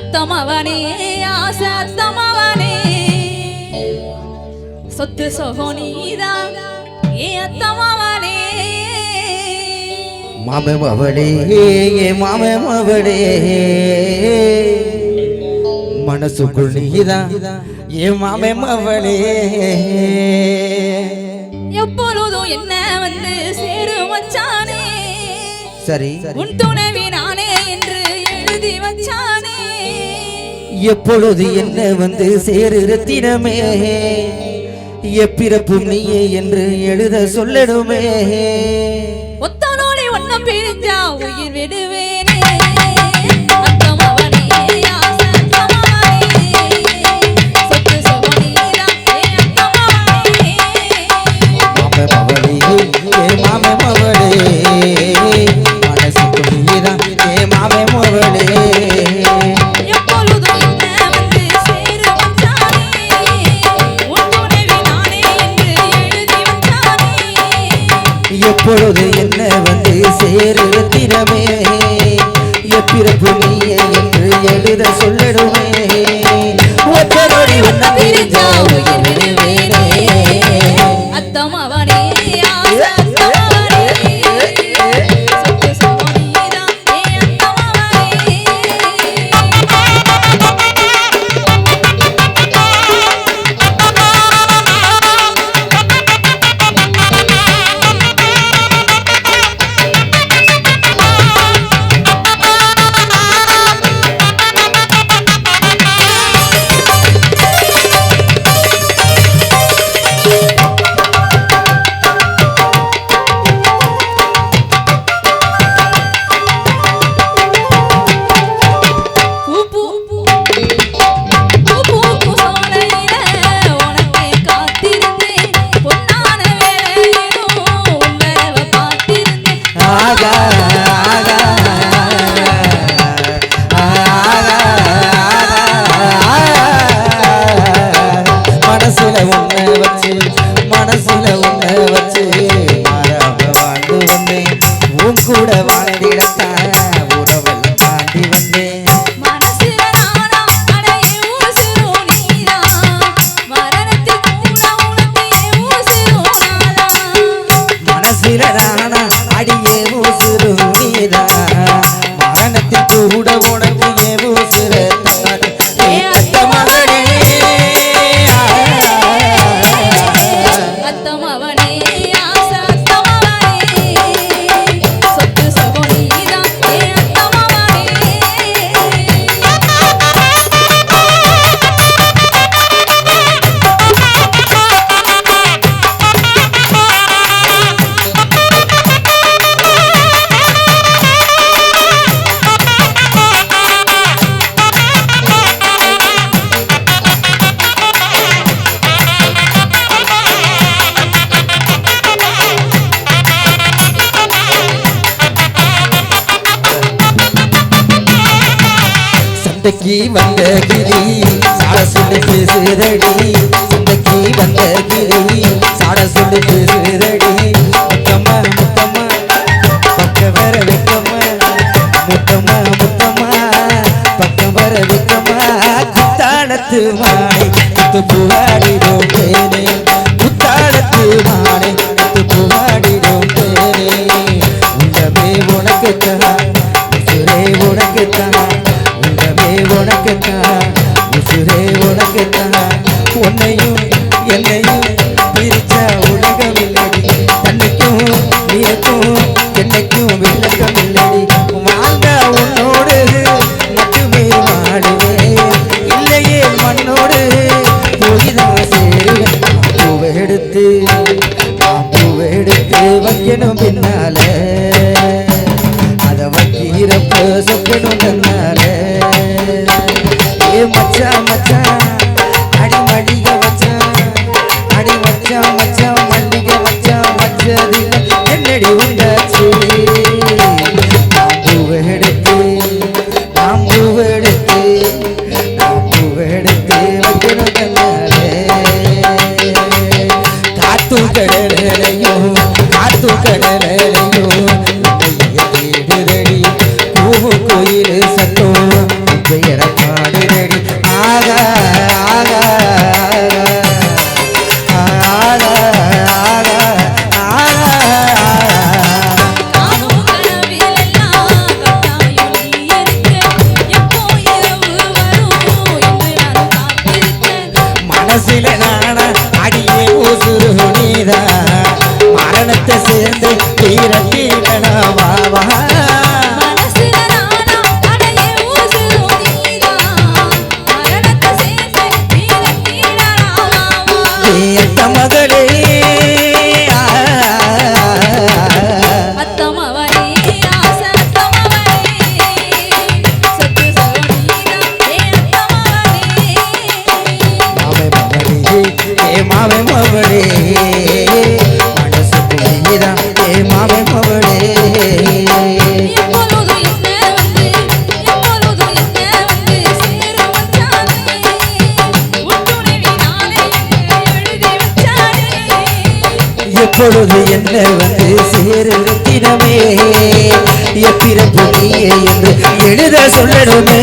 அத்தமவனே ஆசை அத்தமவனே சொத்து சொகோனிதான் ஏ அத்தமவனே. மாமே மவளே ஏ மாமே மவளே மனசுக்குள் நீதான் ஏ மாமே மவளே எப்பொழுதும் என்ன வந்து சேரு மச்சானே? சரி. உன் துணைவி நானே என்று எழுதி வச்சானே எப்பொழுது என்ன வந்து சேரு ரத்தினமே எப்பிறப்பும் நீயே என்று எழுத சொல்லணுமே எப்பொழுது என்ன வந்து சேரு ரத்தினமே எப்பிறப்பு நீயே என்று எழுத சொல்லணுமே ஒத்தரோடி ஒன்ன பிரிஞ்சா உயிர் சண்டைக்கு வந்த கிளி சாட சொல்லி பேசுதடி சண்டைக்கு வந்த கிளி சாட சொல்லி பேசுதடி முத்தம்மா முத்தம்மா பக்கம் வர வைக்கம்மா முத்தம்மா முத்தம்மா பக்கம் வர வைக்கம்மா. குத்தாலத்து மாலை குத்து புகாடிடும் தேனே குத்தாலத்து மாலை குத்து புகாடிடும் தேனே உள்ளமே உனக்குத்தான் உசுரே உனக்குத்தான். உனக்குத்தான் உசுரே உனக்குத்தான் உன்னையும் என்னையும் பிரிச்ச உலகம் இல்லடி தன்னைக்கும் நீக்கும் என்னைக்கும் விளக்கம் இல்லடி வாழ்ந்த உன்னோடு மட்டுமே வாழுவே இல்லையே மண்ணோடு போய்தான் சேருவேன். பூவை எடுத்து பூவை எடுத்து வைக்கணும் பின்னாலே. மச்சான் மச்சான் மல்லிகை வச்சான் வச்சதில்லை என்னடி மனத்தை சேர்ந்து தீரட்டி கணவாவா மகளே. மாவே மகளே. எப்பொழுது என்ன வந்து சேருத்தினமே எப்பிறப்பு நீயே என்று எழுத சொல்லணுமே.